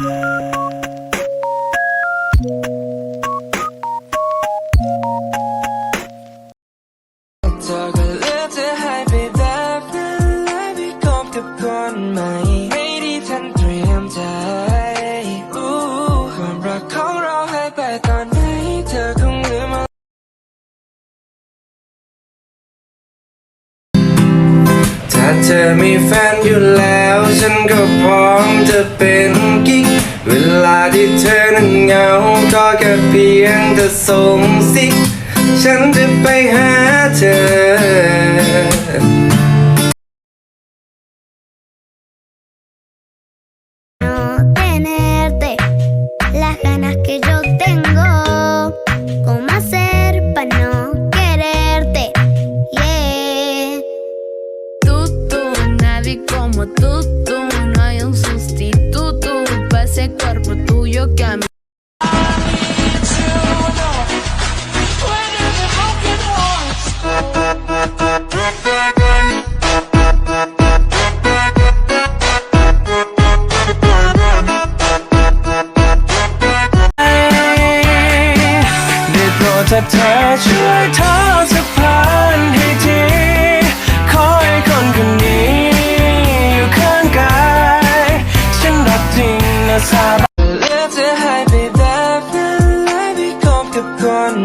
Yeah. ธอมีแฟนอยู่แล้ว ฉันก็พร้อมจะเป็นกิ๊ก เวลาที่เธอนั้นเหงา ก็แค่เพียงเธอส่งสิ ฉันจะไปหาเธอ nadie como tú, tú. No hay un sustituto para ese cuerpo tuyo que a mí. 네, ได้โปรดเธอเธอช่วยทอ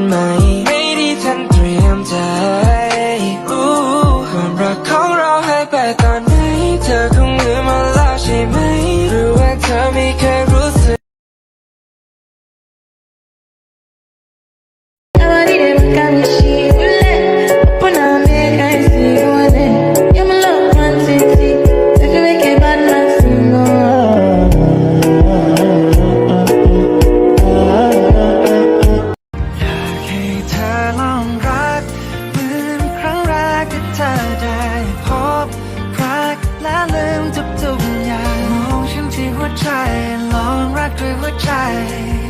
ไหม ไม่ได้ทันเตรียมใจอู้ความรักของเราให้ไปตอนไหน เธอคงลืมมาแล้วใช่ไหม หรือว่าเธอไม่เคย ลืมทุกอย่างมองฉันที่หัวใจลองรักด้วยหัวใจ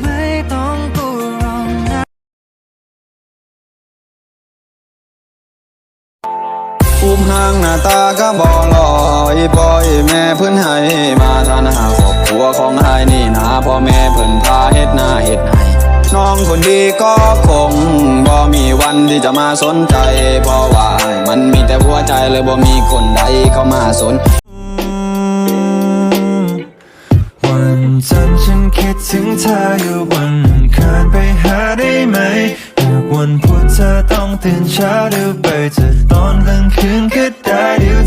ไม่ต้องกลัวรอกนะภูมิห่างหน้าตาก็บอลอยปล่อยแม่เพิ่นให้ มาทานหาครอบครัวของไอ้นี่นาพ่อแม่เพิ่นพาเฮ็ดหน้าเฮ็ดให้น้องคนดีก็คงบ่มีวันที่จะมาสนใจ เพราะว่ามันมีแต่หัวใจเลยบ่มีคนใดเข้ามาสน จันฉันคิดถึงเธออยู่วันอังารไปหาได้ไหมหากวันพุธเธอต้องตื่นเช้าเดี๋ยวไปจะตอนกลางคืนก็ได้เดี๋ยว